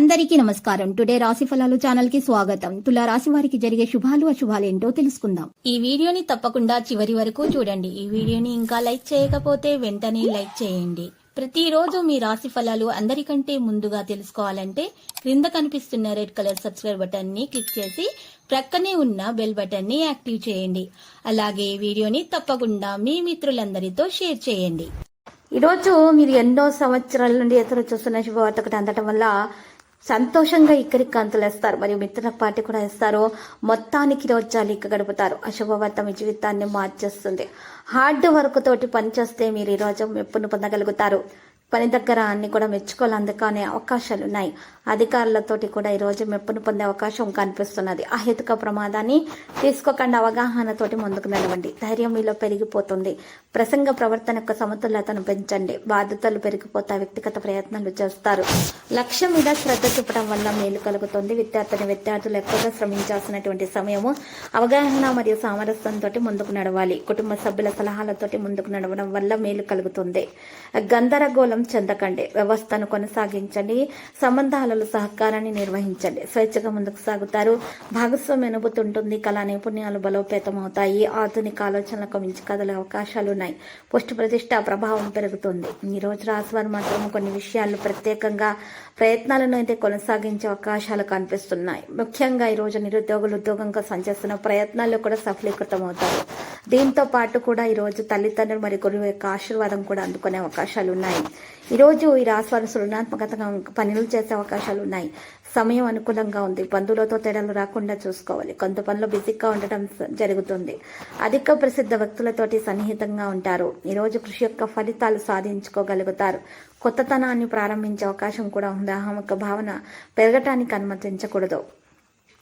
అందరికీ నమస్కారం. టుడే రాశి ఫలాలు ఛానల్కి స్వాగతం. తులా రాశి వారికి జరిగే శుభాలు అశుభాలు ఏంటో తెలుసుకుందాం. ఈ వీడియోని తప్పకుండా చివరి వరకు చూడండి. ఈ వీడియోని ఇంకా లైక్ చేయకపోతే వెంటనే లైక్ చేయండి. ప్రతిరోజు మీ రాశి ఫలాలు అందరికంటే ముందుగా తెలుసుకోవాలంటే క్రింద కనిపిస్తున్న రెడ్ కలర్ సబ్స్క్రైబ్ బటన్ని క్లిక్ చేసి ప్రక్కనే ఉన్న బెల్ బటన్ని యాక్టివ్ చేయండి. అలాగే ఈ వీడియోని తప్పకుండా మీ మిత్రులందరితో షేర్ చేయండి. ఈరోజు మీరు ఎన్నో సంవత్సరాల నుండి ఎదురు చూస్తున్న శుభవార్త ఒకటి అందటం వల్ల సంతోషంగా ఇక్కడికి కంతులేస్తారు మరియు మిత్రుల పార్టీ కూడా ఇస్తారు మొత్తానికి రోజాలు ఇక్కడ గడుపుతారు. అశుభవార్త మీ జీవితాన్ని మార్చేస్తుంది. హార్డ్ వర్క్ తోటి పనిచేస్తే మీరు ఈరోజు మెప్పును పొందగలుగుతారు. పని దగ్గర అన్ని కూడా మెచ్చుకోవాలి. అందుకనే అవకాశాలు ఉన్నాయి అధికారులతోటి కూడా ఈరోజు మెప్పును పొందే అవకాశం కనిపిస్తున్నది. అహేతుక ప్రమాదాన్ని తీసుకోకుండా. అవగాహనతోటి ముందుకు నడవండి. ధైర్యం మీలో పెరిగిపోతుంది. ప్రసంగ ప్రవర్తన యొక్క సమతుల్యతను పెంచండి. బాధ్యతలు పెరిగిపోతాయి వ్యక్తిగత ప్రయత్నాలు చేస్తారు. లక్ష్యం మీద శ్రద్ధ చూపడం వల్ల మేలు కలుగుతుంది. విద్యార్థిని విద్యార్థులు ఎక్కువగా శ్రమించాల్సినటువంటి సమయము అవగాహన మరియు సామరస్యంతో ముందుకు నడవాలి. కుటుంబ సభ్యుల సలహాలతోటి ముందుకు నడవడం వల్ల మేలు కలుగుతుంది. గందరగోళం చెందకండి. వ్యవస్థను కొనసాగించండి. సంబంధాలలో సహకారాన్ని నిర్వహించండి. స్వేచ్ఛగా ముందుకు సాగుతారు. భాగస్వామి అనుభూతి ఉంటుంది కళా నైపుణ్యాలు బలోపేతం అవుతాయి ఆధునిక ఆలోచనలకు మించి కదలే అవకాశాలు ఉన్నాయి. పుష్టి ప్రతిష్ట ప్రభావం పెరుగుతుంది. ఈ రోజు రాశివారు మాత్రం కొన్ని విషయాలు ప్రత్యేకంగా ప్రయత్నాలను అయితే కొనసాగించే అవకాశాలు కనిపిస్తున్నాయి. ముఖ్యంగా ఈరోజు నిరుద్యోగులు ఉద్యోగం ఉద్యోగంగా సంచేస్తున్న ప్రయత్నాల్లో కూడా సఫలీకృతం అవుతాయి దీంతో పాటు కూడా ఈరోజు తల్లిదండ్రులు మరి గురువు యొక్క ఆశీర్వాదం కూడా అందుకునే అవకాశాలు ఉన్నాయి. ఈ ఈ రాశివారు సృజనాత్మకతగా పనులు చేసే అవకాశాలు ఉన్నాయి. సమయం అనుకూలంగా ఉంది. బంధువులతో తేడాలు రాకుండా చూసుకోవాలి. కొంత పనులు బిజీగా ఉండటం జరుగుతుంది. అధిక ప్రసిద్ధ వ్యక్తులతోటి సన్నిహితంగా ఉంటారు. ఈరోజు కృషి యొక్క ఫలితాలు సాధించుకోగలుగుతారు. కొత్తతనాన్ని ప్రారంభించే అవకాశం కూడా ఉంది? అహమక భావన పెరగటానికి అనుమతించకూడదు.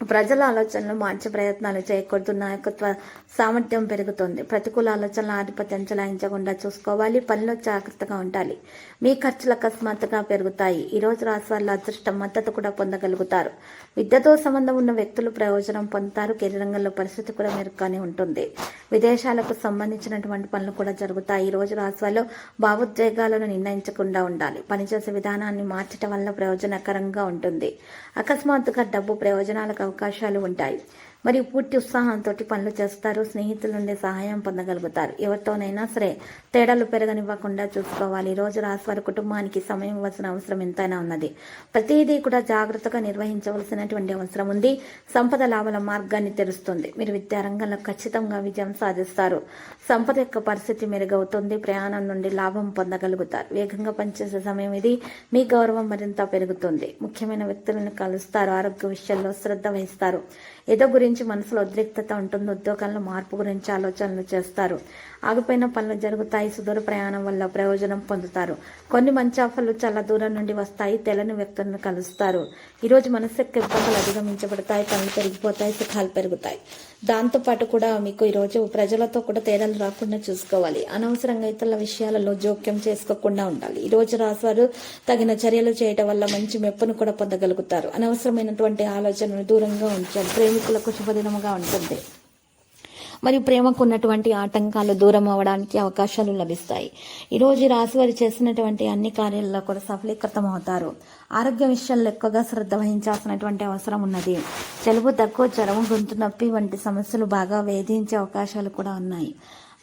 ప్రజల ఆలోచనలు మార్చే ప్రయత్నాలు చేయకూడదు నాయకత్వ సామర్థ్యం పెరుగుతుంది. ప్రతికూల ఆలోచనల ఆధిపత్యం చెలాయించకుండా చూసుకోవాలి. పనిలో జాగ్రత్తగా ఉండాలి. మీ ఖర్చులు అకస్మాత్తుగా పెరుగుతాయి. ఈ రోజు రాశి అదృష్టం మద్దతు కూడా పొందగలుగుతారు. విద్యతో సంబంధం ఉన్న వ్యక్తులు ప్రయోజనం పొందుతారు. కెరీరంగంలో పరిస్థితి కూడా మెరుగ్గానే ఉంటుంది. విదేశాలకు సంబంధించినటువంటి పనులు కూడా జరుగుతాయి. ఈ రోజు రాశివాళ్ళు భావోద్వేగాలను నిర్ణయించకుండా ఉండాలి. పనిచేసే విధానాన్ని మార్చడం వల్ల ప్రయోజనకరంగా ఉంటుంది. అకస్మాత్తుగా డబ్బు ప్రయోజనాలకు అవకాశాలు ఉంటాయి. మరియు పూర్తి ఉత్సాహంతో పనులు చేస్తారు. స్నేహితుల నుండి సహాయం పొందగలుగుతారు. ఎవరితోనైనా సరే తేడాలు పెరగనివ్వకుండా చూసుకోవాలి. రోజు రాశి వారి కుటుంబానికి సమయం ఇవ్వాల్సిన అవసరం ఎంతైనా ఉన్నది. ప్రతిదీ కూడా జాగ్రత్తగా నిర్వహించవలసినటువంటి అవసరం ఉంది. సంపద లాభాల మార్గాన్ని తెరుస్తుంది. మీరు విద్యారంగంలో ఖచ్చితంగా విజయం సాధిస్తారు. సంపద యొక్క పరిస్థితి మెరుగవుతుంది. ప్రయాణం నుండి లాభం పొందగలుగుతారు. వేగంగా పనిచేసే సమయం ఇది. మీ గౌరవం మరింత పెరుగుతుంది. ముఖ్యమైన వ్యక్తులను కలుస్తారు. ఆరోగ్య విషయాల్లో శ్రద్ధ వహిస్తారు. ఏదో గురించి మనసులో ఉద్రిక్తత ఉంటుంది ఉద్యోగాల్లో మార్పు గురించి ఆలోచనలు చేస్తారు. ఆగిపోయిన పనులు జరుగుతాయి సుదూర ప్రయాణం వల్ల ప్రయోజనం పొందుతారు. కొన్ని మంచి ఆఫర్లు చాలా దూరం నుండి వస్తాయి తెలని వ్యక్తులను కలుస్తారు. ఈరోజు మనసు యొక్క ఇబ్బందులు అధిగమించబడతాయి పనులు పెరిగిపోతాయి సుఖాలు పెరుగుతాయి. దాంతోపాటు కూడా మీకు ఈరోజు ప్రజలతో కూడా తేడాలు రాకుండా చూసుకోవాలి. అనవసరంగా ఇతరుల విషయాలలో జోక్యం చేసుకోకుండా ఉండాలి. ఈరోజు రోజు తగిన చర్యలు చేయటం వల్ల మంచి మెప్పును కూడా పొందగలుగుతారు. అనవసరమైనటువంటి ఆలోచనలు దూరంగా ఉంచాలి ప్రేమికులకు శుభదినముగా ఉంటుంది. మరియు ప్రేమకు ఉన్నటువంటి ఆటంకాలు దూరం అవ్వడానికి అవకాశాలు లభిస్తాయి. ఈరోజు ఈ రాశి వారు చేసినటువంటి అన్ని కార్యాలలో కూడా సఫలీకృతం అవుతారు. ఆరోగ్య విషయాల్లో ఎక్కువగా శ్రద్ధ వహించాల్సినటువంటి అవసరం ఉన్నది. జలుబు తక్కువ జ్వరం గొంతు నొప్పి వంటి సమస్యలు బాగా వేధించే అవకాశాలు కూడా ఉన్నాయి.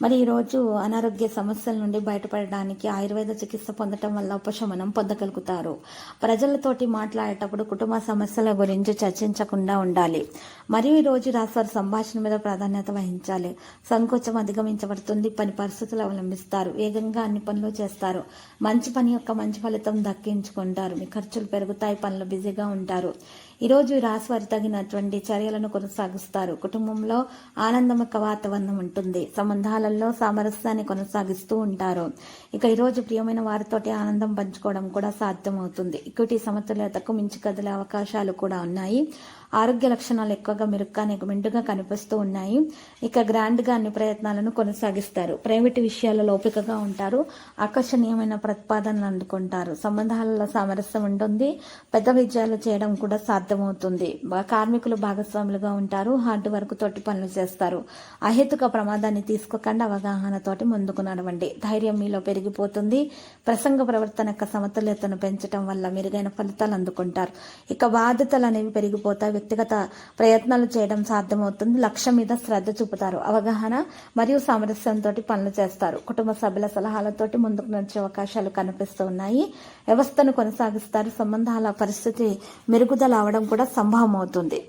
మరి ఈరోజు అనారోగ్య సమస్యల నుండి బయటపడడానికి ఆయుర్వేద చికిత్స పొందటం వల్ల ఉపశమనం పొందగలుగుతారు. ప్రజలతోటి మాట్లాడేటప్పుడు కుటుంబ సమస్యల గురించి చర్చించకుండా ఉండాలి. మరియు ఈరోజు రాశారు సంభాషణ మీద ప్రాధాన్యత వహించాలి. సంకోచం అధిగమించబడుతుంది. పని పరిస్థితులు అవలంబిస్తారు. వేగంగా అన్ని పనులు చేస్తారు. మంచి పని యొక్క మంచి ఫలితం దక్కించుకుంటారు. మీ ఖర్చులు పెరుగుతాయి. పనులు బిజీగా ఉంటారు. ఈరోజు ఈ రాశి వారి తగినటువంటి చర్యలను కొనసాగిస్తారు. కుటుంబంలో ఆనందమక వాతావరణం ఉంటుంది. సంబంధాలలో సామరస్యాన్ని కొనసాగిస్తూ ఉంటారు. ఇక ఈరోజు ప్రియమైన వారితోటి ఆనందం పంచుకోవడం కూడా సాధ్యమవుతుంది. ఈక్విటీ సమతుల్యతకు మించి కదిలే అవకాశాలు కూడా ఉన్నాయి. ఆరోగ్య లక్షణాలు ఎక్కువగా మెరుగ్గా మెండుగా కనిపిస్తూ ఉన్నాయి. ఇక గ్రాండ్గా అన్ని ప్రయత్నాలను కొనసాగిస్తారు. ప్రైవేట్ విషయాల్లో ఓపికగా ఉంటారు. ఆకర్షణీయమైన ప్రతిపాదనలు అందుకుంటారు. సంబంధాలలో సామరస్యం ఉంటుంది. పెద్ద విజయాలు చేయడం కూడా సాధ్యమవుతుంది. కార్మికులు భాగస్వాములుగా ఉంటారు. హార్డ్ వర్క్ తోటి పనులు చేస్తారు. అహేతుక ప్రమాదాన్ని తీసుకోకుండా. అవగాహనతోటి ముందుకు నడవండి. ధైర్యం మీలో పెరిగిపోతుంది. ప్రసంగ ప్రవర్తన యొక్క సమతుల్యతను పెంచడం వల్ల మెరుగైన ఫలితాలు అందుకుంటారు. ఇక బాధ్యతలు అనేవి పెరిగిపోతాయి. వ్యక్తిగత ప్రయత్నాలు చేయడం సాధ్యమవుతుంది. లక్ష్యం మీద శ్రద్ధ చూపుతారు. అవగాహన మరియు సామరస్యంతో పనులు చేస్తారు. కుటుంబ సభ్యుల సలహాలతోటి ముందుకు నడిచే అవకాశాలు కనిపిస్తూ ఉన్నాయి. వ్యవస్థను కొనసాగిస్తారు. సంబంధాల పరిస్థితి మెరుగుదల అవడం కూడా సంభవం అవుతుంది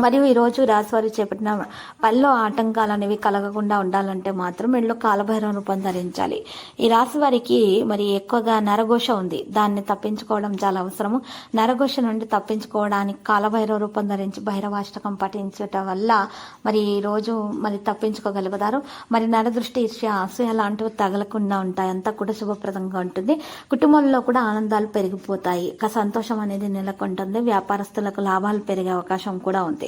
మరియు ఈరోజు రాశివారి చేపట్టిన పనిలో ఆటంకాలు అనేవి కలగకుండా ఉండాలంటే మాత్రం మెడలో కాలభైరవ రూపం ధరించాలి. ఈ రాశి వారికి మరి ఎక్కువగా నరఘోష ఉంది. దాన్ని తప్పించుకోవడం చాలా అవసరము. నరఘోష నుండి తప్పించుకోవడానికి కాలభైరవ రూపం ధరించి భైరవాష్టకం పఠించటం వల్ల మరి ఈ రోజు మరి తప్పించుకోగలుగుతారు. మరి నరదృష్టి ఈర్ష్య అసూయ లాంటివి తగలకుండా ఉంటాయి. అంతా కూడా శుభప్రదంగా ఉంటుంది. కుటుంబంలో కూడా ఆనందాలు పెరిగిపోతాయి. ఇక సంతోషం అనేది నెలకొంటుంది. వ్యాపారస్తులకు లాభాలు పెరిగే అవకాశం కూడా ఉంది.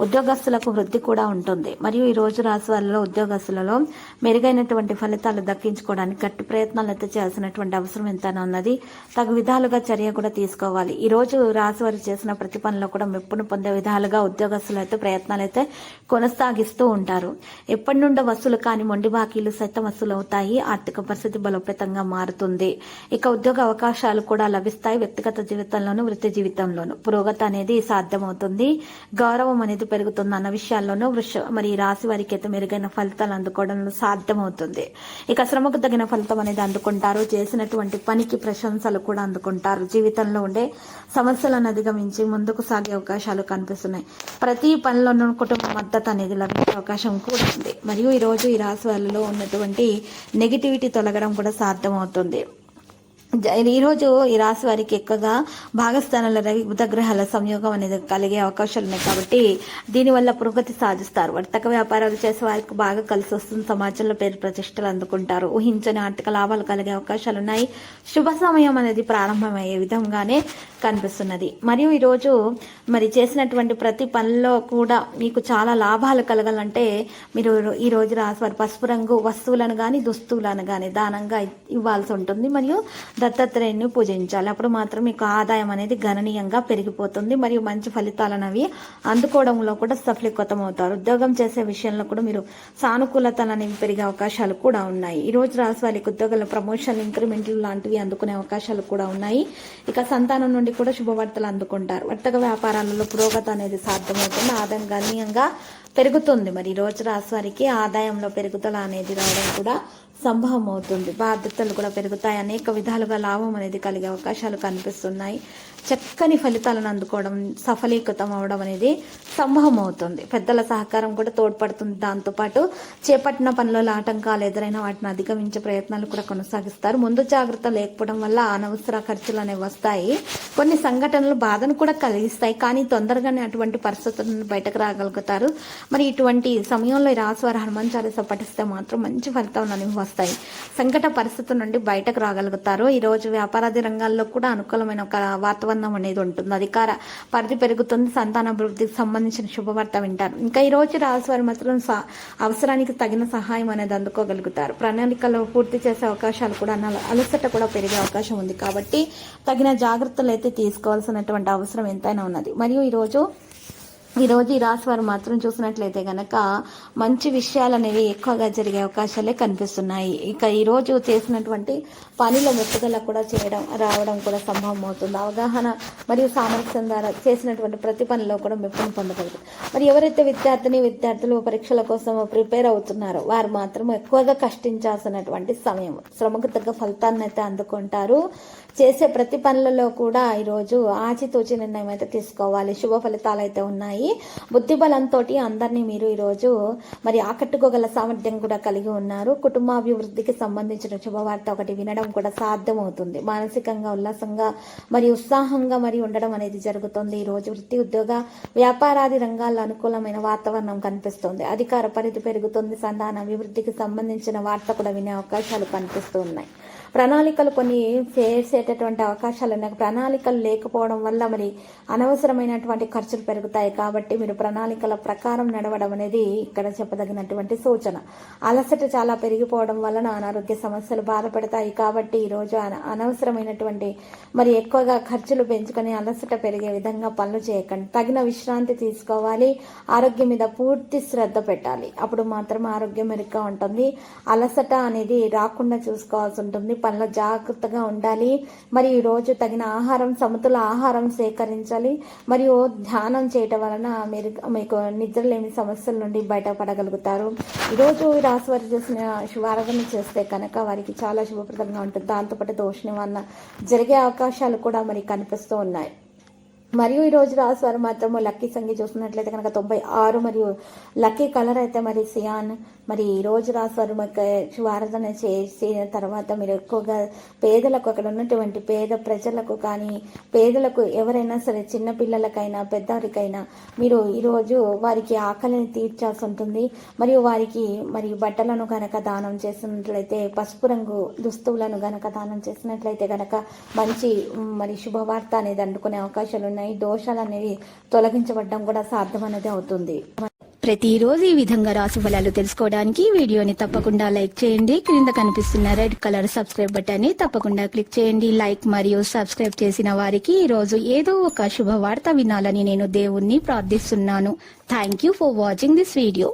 ఉద్యోగస్తులకు వృద్ధి కూడా ఉంటుంది. మరియు ఈ రోజు రాశి వారిలో ఉద్యోగస్తులలో మెరుగైనటువంటి ఫలితాలు దక్కించుకోవడానికి గట్టి ప్రయత్నాలు అయితే చేయాల్సినటువంటి అవసరం ఎంతైనా ఉన్నది. తగు విధాలుగా చర్య కూడా తీసుకోవాలి. ఈ రోజు రాశి వారు చేసిన ప్రతి పనిలో కూడా మెప్పును పొందే విధాలుగా ఉద్యోగస్తులు అయితే ప్రయత్నాలు అయితే కొనసాగిస్తూ ఉంటారు. ఎప్పటి నుండో వసూలు కాని మొండి బాకీలు సైతం వసూలు అవుతాయి. ఆర్థిక పరిస్థితి బలోపేతంగా మారుతుంది. ఇక ఉద్యోగ అవకాశాలు కూడా లభిస్తాయి వ్యక్తిగత జీవితంలోనూ వృత్తి జీవితంలోనూ. పురోగతి అనేది సాధ్యమవుతుంది. గౌరవ అనేది పెరుగుతుంది అన్న విషయాల్లోనూ వృష మరి రాశి వారికి అయితే మెరుగైన ఫలితాలు అందుకోవడంలో సాధ్యమవుతుంది. ఇక శ్రమకు తగిన ఫలితం అనేది అందుకుంటారు. చేసినటువంటి పనికి ప్రశంసలు కూడా అందుకుంటారు. జీవితంలో ఉండే సమస్యలను అధిగమించి ముందుకు సాగే అవకాశాలు కనిపిస్తున్నాయి. ప్రతి పనిలోనూ కుటుంబ మద్దతు అనేది లభించే అవకాశం కూడా ఉంది. మరియు ఈరోజు ఈ రాశి వాళ్ళలో ఉన్నటువంటి నెగిటివిటీ తొలగడం కూడా సాధ్యమవుతుంది. ఈరోజు ఈ రాశి వారికి ఎక్కువగా భాగస్థానంలో రవి బుధగ్రహాల సంయోగం అనేది కలిగే అవకాశాలు ఉన్నాయి కాబట్టి దీనివల్ల పురోగతి సాధిస్తారు. వర్తక వ్యాపారాలు చేసే వారికి బాగా కలిసి వస్తుంది. సమాజంలో పేరు ప్రతిష్టలు అందుకుంటారు. ఊహించని ఆర్థిక లాభాలు కలిగే అవకాశాలు ఉన్నాయి. శుభ సమయం అనేది ప్రారంభమయ్యే విధంగానే కనిపిస్తున్నది. మరియు ఈరోజు మరి చేసినటువంటి ప్రతి పనిలో కూడా మీకు చాలా లాభాలు కలగాలంటే మీరు ఈరోజు రాశి వారి పసుపు రంగు వస్తువులను కానీ దుస్తువులను కానీ దానంగా ఇవ్వాల్సి ఉంటుంది. మరియు దత్తాత్రేయుని పూజించాలి. అప్పుడు మాత్రం మీకు ఆదాయం అనేది గణనీయంగా పెరిగిపోతుంది. మరియు మంచి ఫలితాలు అనేవి అందుకోవడంలో కూడా సఫలీకృతం అవుతారు. ఉద్యోగం చేసే విషయంలో కూడా మీరు సానుకూలతలు అనేవి పెరిగే అవకాశాలు కూడా ఉన్నాయి. ఈ రోజు రాసి వారికి ఉద్యోగాల ప్రమోషన్ ఇంక్రిమెంట్లు లాంటివి అందుకునే అవకాశాలు కూడా ఉన్నాయి. ఇక సంతానం నుండి కూడా శుభవార్తలు అందుకుంటారు. వర్తక వ్యాపారాలలో పురోగతి అనేది సాధ్యమవుతుంది. ఆదాయం గణనీయంగా పెరుగుతుంది. మరి ఈ రోజు రాసి వారికి ఆదాయంలో పెరుగుదల అనేది రావడం కూడా సంభవం అవుతుంది బాధ్యతలు కూడా పెరుగుతాయి. అనేక విధాలుగా లాభం అనేది కలిగే అవకాశాలు కనిపిస్తున్నాయి. చక్కని ఫలితాలను అందుకోవడం సఫలీకృతం అవడం అనేది సంభవం అవుతుంది పెద్దల సహకారం కూడా తోడ్పడుతుంది. దాంతోపాటు చేపట్టిన పనులలో ఆటంకాలు ఎదురైన వాటిని అధిగమించే ప్రయత్నాలు కూడా కొనసాగిస్తారు. ముందు జాగ్రత్త లేకపోవడం వల్ల అనవసర ఖర్చులు అనేవి వస్తాయి. కొన్ని సంఘటనలు బాధను కూడా కలిగిస్తాయి. కానీ తొందరగానే అటువంటి పరిస్థితులను బయటకు రాగలుగుతారు. మరి ఇటువంటి సమయంలో ఈ రాశివారి హనుమాన్ చాలీస పఠిస్తే మాత్రం మంచి ఫలితం అనేవి వస్తాయి. సంకట పరిస్థితుల నుండి బయటకు రాగలుగుతారు. ఈరోజు వ్యాపారాది రంగాల్లో కూడా అనుకూలమైన ఒక వాతావరణం అనేది ఉంటుంది. అధికార పరిధి పెరుగుతుంది. సంతానాభివృద్ధికి సంబంధించిన శుభవార్త వింటారు. ఇంకా ఈరోజు రోజు మాత్రం స- అవసరానికి తగిన సహాయం అనేది అందుకోగలుగుతారు. ప్రణాళికలో పూర్తి చేసే అవకాశాలు కూడా అలసట కూడా పెరిగే అవకాశం ఉంది. కాబట్టి తగిన జాగ్రత్తలు అయితే తీసుకోవాల్సినటువంటి అవసరం ఎంతైనా ఉన్నది. మరియు ఈరోజు ఈరోజు ఈ రోజు ఈ రాశి వారు మాత్రం చూసినట్లయితే గనక మంచి విషయాలు అనేవి ఎక్కువగా జరిగే అవకాశాలే కనిపిస్తున్నాయి. ఇక ఈరోజు చేసినటువంటి పనిలో మెట్టుదల కూడా చేయడం రావడం కూడా సంభవం అవుతుంది. అవగాహన మరియు సామర్థ్యం ద్వారా చేసినటువంటి ప్రతి పనిలో కూడా మెప్పును పొందగలుగుతారు మరి ఎవరైతే విద్యార్థిని విద్యార్థులు పరీక్షల కోసం ప్రిపేర్ అవుతున్నారో వారు మాత్రం ఎక్కువగా కష్టించాల్సినటువంటి సమయం శ్రమకు తగ్గ ఫలితాన్ని అయితే అందుకుంటారు. చేసే ప్రతి పనులలో కూడా ఈరోజు ఆచితూచి నిర్ణయం అయితే తీసుకోవాలి. శుభ ఫలితాలు అయితే ఉన్నాయి. బుద్ధి బలంతో అందరినీ మీరు ఈరోజు మరి ఆకట్టుకోగల సామర్థ్యం కూడా కలిగి ఉన్నారు. కుటుంబాభివృద్ధికి సంబంధించిన శుభవార్త ఒకటి వినడం కూడా సాధ్యమవుతుంది. మానసికంగా ఉల్లాసంగా మరి ఉత్సాహంగా మరి ఉండడం అనేది జరుగుతుంది. ఈరోజు వృత్తి ఉద్యోగ వ్యాపారాది రంగాల్లో అనుకూలమైన వాతావరణం కనిపిస్తుంది. అధికార పరిధి పెరుగుతుంది. సంతాన అభివృద్ధికి సంబంధించిన వార్త కూడా వినే అవకాశాలు కనిపిస్తూ ఉన్నాయి ప్రణాళికలు కొన్ని చేసేటటువంటి అవకాశాలు ఉన్నాయి. ప్రణాళికలు లేకపోవడం వల్ల మరి అనవసరమైనటువంటి ఖర్చులు పెరుగుతాయి కాబట్టి మీరు ప్రణాళికల ప్రకారం నడవడం అనేది ఇక్కడ చెప్పదగినటువంటి సూచన. అలసట చాలా పెరిగిపోవడం వలన అనారోగ్య సమస్యలు బాధపడతాయి కాబట్టి ఈరోజు అన- అనవసరమైనటువంటి మరి ఎక్కువగా ఖర్చులు పెంచుకొని అలసట పెరిగే విధంగా పనులు చేయకండి. తగిన విశ్రాంతి తీసుకోవాలి. ఆరోగ్యం మీద పూర్తి శ్రద్ధ పెట్టాలి. అప్పుడు మాత్రం ఆరోగ్యం మెరుగ్గా ఉంటుంది. అలసట అనేది రాకుండా చూసుకోవాల్సి ఉంటుంది. పనులు జాగ్రత్తగా ఉండాలి. మరి ఈరోజు రోజు తగిన ఆహారం సమతుల ఆహారం సేకరించాలి. మరియు ధ్యానం చేయటం వలన మీరు మీకు నిద్రలేని సమస్యల నుండి బయటపడగలుగుతారు. ఈరోజు రాశివారి చేసిన శుభారాధన చేస్తే కనుక వారికి చాలా శుభప్రదంగా ఉంటుంది. దాంతోపాటు దోష నివారణ జరిగే అవకాశాలు కూడా మరి కనిపిస్తూ ఉన్నాయి. మరియు ఈ రాశివారు మాత్రము లక్కీ సంఖ్య చూస్తున్నట్లయితే కనుక తొంభై ఆరు మరియు లక్కీ కలర్ అయితే మరి సియాన్. మరి ఈ రోజు రాశివారు శుభారాధన చేసిన తర్వాత మీరు ఎక్కువగా పేదలకు అక్కడ ఉన్నటువంటి పేద ప్రజలకు కానీ పేదలకు ఎవరైనా సరే చిన్న పిల్లలకైనా పెద్దవారికైనా మీరు ఈరోజు వారికి ఆకలిని తీర్చాల్సి ఉంటుంది. మరియు వారికి మరి బట్టలను కనుక దానం చేసినట్లయితే పసుపు రంగు దుస్తువులను కనుక దానం చేసినట్లయితే కనుక మంచి మరి శుభవార్త అనేది అందుకునే అవకాశాలు ఉన్నాయి. దోషాలు అనేవి తొలగించబడడం కూడా సాధ్యం అనేది అవుతుంది. ప్రతిరోజు ఈ విధంగా రాశి ఫలాలు తెలుసుకోవడానికి వీడియోని తప్పకుండా లైక్ చేయండి. క్రింద కనిపిస్తున్న రెడ్ కలర్ సబ్స్క్రైబ్ బటన్ని తప్పకుండా క్లిక్ చేయండి. లైక్ మరియు సబ్స్క్రైబ్ చేసిన వారికి ఈ రోజు ఏదో ఒక శుభవార్త వినాలని నేను దేవుణ్ణి ప్రార్థిస్తున్నాను. Thank you for watching this video